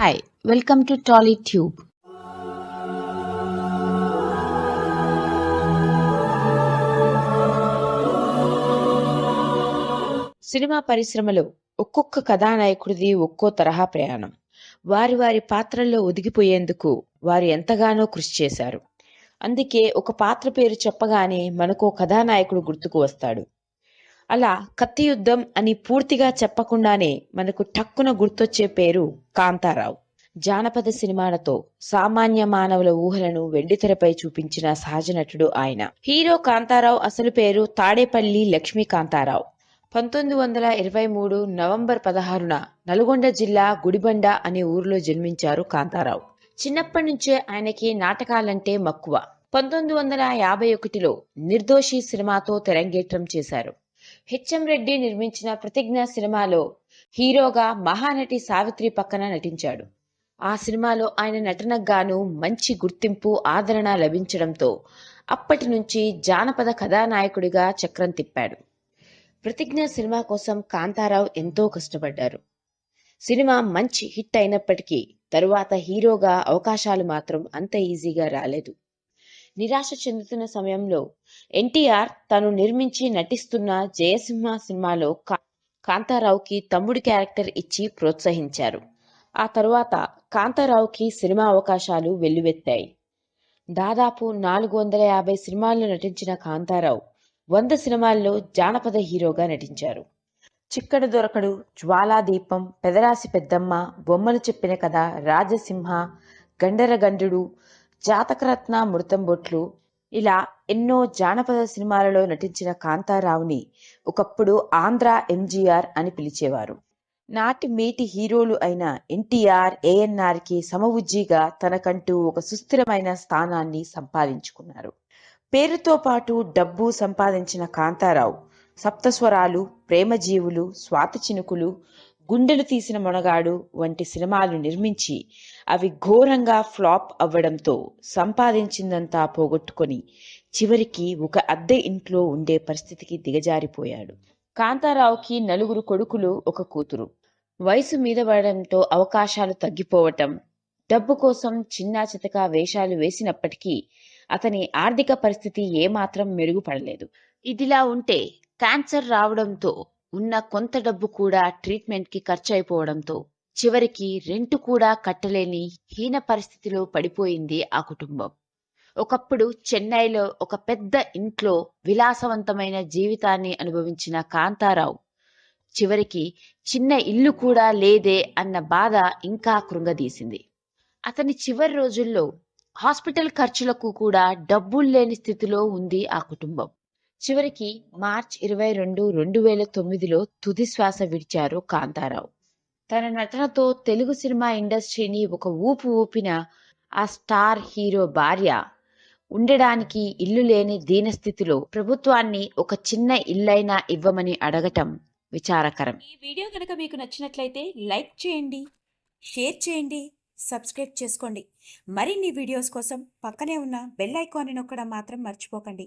Hi welcome to tolly tube cinema పరిశ్రమలో ఒక్కొక్క కథానాయకుడిది ఒక్కో తరహా ప్రయాణం. వారి వారి పాత్రల్లో ఒదిగిపోయేందుకు వారు ఎంతగానో కృషి చేశారు. అందుకే ఒక పాత్ర పేరు చెప్పగానే మనకు కథానాయకుడు గుర్తుకు వస్తాడు. అలా కత్తి యుద్ధం అని పూర్తిగా చెప్పకుండానే మనకు టక్కున గుర్తొచ్చే పేరు కాంతారావు. జానపద సినిమాలతో సామాన్య మానవుల ఊహలను వెండితెరపై చూపించిన సహజ నటుడు ఆయన. హీరో కాంతారావు అసలు పేరు తాడేపల్లి లక్ష్మీ కాంతారావు. పంతొమ్మిది వందల ఇరవై మూడు నవంబర్ పదహారున నల్గొండ జిల్లా గుడిబండ అనే ఊరిలో జన్మించారు కాంతారావు. చిన్నప్పటి నుంచే ఆయనకి నాటకాలంటే మక్కువ. పంతొమ్మిది వందల యాభై ఒకటిలో నిర్దోషి సినిమాతో తెరంగేట్రం చేశారు. హెచ్ఎం రెడ్డి నిర్మించిన ప్రతిజ్ఞ సినిమాలో హీరోగా మహానటి సావిత్రి పక్కన నటించాడు. ఆ సినిమాలో ఆయన నటనకు గాను మంచి గుర్తింపు ఆదరణ లభించడంతో అప్పటి నుంచి జానపద కథానాయకుడిగా చక్రం తిప్పాడు. ప్రతిజ్ఞ సినిమా కోసం కాంతారావు ఎంతో కష్టపడ్డారు. సినిమా మంచి హిట్ అయినప్పటికీ తరువాత హీరోగా అవకాశాలు మాత్రం అంత ఈజీగా రాలేదు. నిరాశ చెందుతున్న సమయంలో ఎన్టీఆర్ తను నిర్మించి నటిస్తున్న జయసింహ సినిమాలో కా- కాంతారావుకి తమ్ముడి క్యారెక్టర్ ఇచ్చి ప్రోత్సహించారు. ఆ తరువాత కాంతారావుకి సినిమా అవకాశాలు వెల్లువెత్తాయి. దాదాపు నాలుగు వందల యాభై సినిమాల్లో నటించిన కాంతారావు వంద సినిమాల్లో జానపద హీరోగా నటించారు. చిక్కడ దొరకడు జ్వాలాదీపం పెదరాసి పెద్దమ్మ బొమ్మలు చెప్పిన కథ రాజసింహ గండరగండుడు జాతకరత్న మృతంబొట్లు ఇలా ఎన్నో జానపద సినిమాలలో నటించిన కాంతారావుని ఒకప్పుడు ఆంధ్ర ఎంజీఆర్ అని పిలిచేవారు. నాటి మేటి హీరోలు అయిన ఎన్టీఆర్ ఏఎన్ఆర్కి సమవుజ్జిగా తనకంటూ ఒక సుస్థిరమైన స్థానాన్ని సంపాదించుకున్నారు. పేరుతో పాటు డబ్బు సంపాదించిన కాంతారావు సప్తస్వరాలు ప్రేమజీవులు స్వాతి చినుకులు గుండెలు తీసిన మొనగాడు వంటి సినిమాలు నిర్మించి అవి ఘోరంగా ఫ్లాప్ అవ్వడంతో సంపాదించిందంతా పోగొట్టుకొని చివరికి ఒక అద్దె ఇంట్లో ఉండే పరిస్థితికి దిగజారిపోయాడు. కాంతారావుకి నలుగురు కొడుకులు ఒక కూతురు. వయసు మీద పడడంతో అవకాశాలు తగ్గిపోవటం డబ్బు కోసం చిన్నా చితక వేషాలు వేసినప్పటికీ అతని ఆర్థిక పరిస్థితి ఏమాత్రం మెరుగుపడలేదు. ఇదిలా ఉంటే క్యాన్సర్ రావడంతో ఉన్న కొంత డబ్బు కూడా ట్రీట్మెంట్కి ఖర్చు అయిపోవడంతో చివరికి రెంట్ కూడా కట్టలేని హీన పరిస్థితిలో పడిపోయింది ఆ కుటుంబం. ఒకప్పుడు చెన్నైలో ఒక పెద్ద ఇంట్లో విలాసవంతమైన జీవితాన్ని అనుభవించిన కాంతారావు. చివరికి చిన్న ఇల్లు కూడా లేదే అన్న బాధ ఇంకా కృంగదీసింది. అతని చివరి రోజుల్లో హాస్పిటల్ ఖర్చులకు కూడా డబ్బులు లేని స్థితిలో ఉంది ఆ కుటుంబం. చివరికి మార్చ్ ఇరవై రెండు రెండు వేల తొమ్మిదిలో తుది శ్వాస విడిచారు కాంతారావు. తన నటనతో తెలుగు సినిమా ఇండస్ట్రీని ఒక ఊపు ఊపిన ఆ స్టార్ హీరో భార్య ఉండడానికి ఇల్లు లేని దీనస్థితిలో ప్రభుత్వాన్ని ఒక చిన్న ఇల్లైనా ఇవ్వమని అడగటం విచారకరం. ఈ వీడియో కనుక మీకు నచ్చినట్లయితే లైక్ చేయండి షేర్ చేయండి సబ్స్క్రైబ్ చేసుకోండి. మరిన్ని వీడియోస్ కోసం పక్కనే ఉన్న బెల్ ఐకాన్ని నొక్కడం మాత్రం మర్చిపోకండి.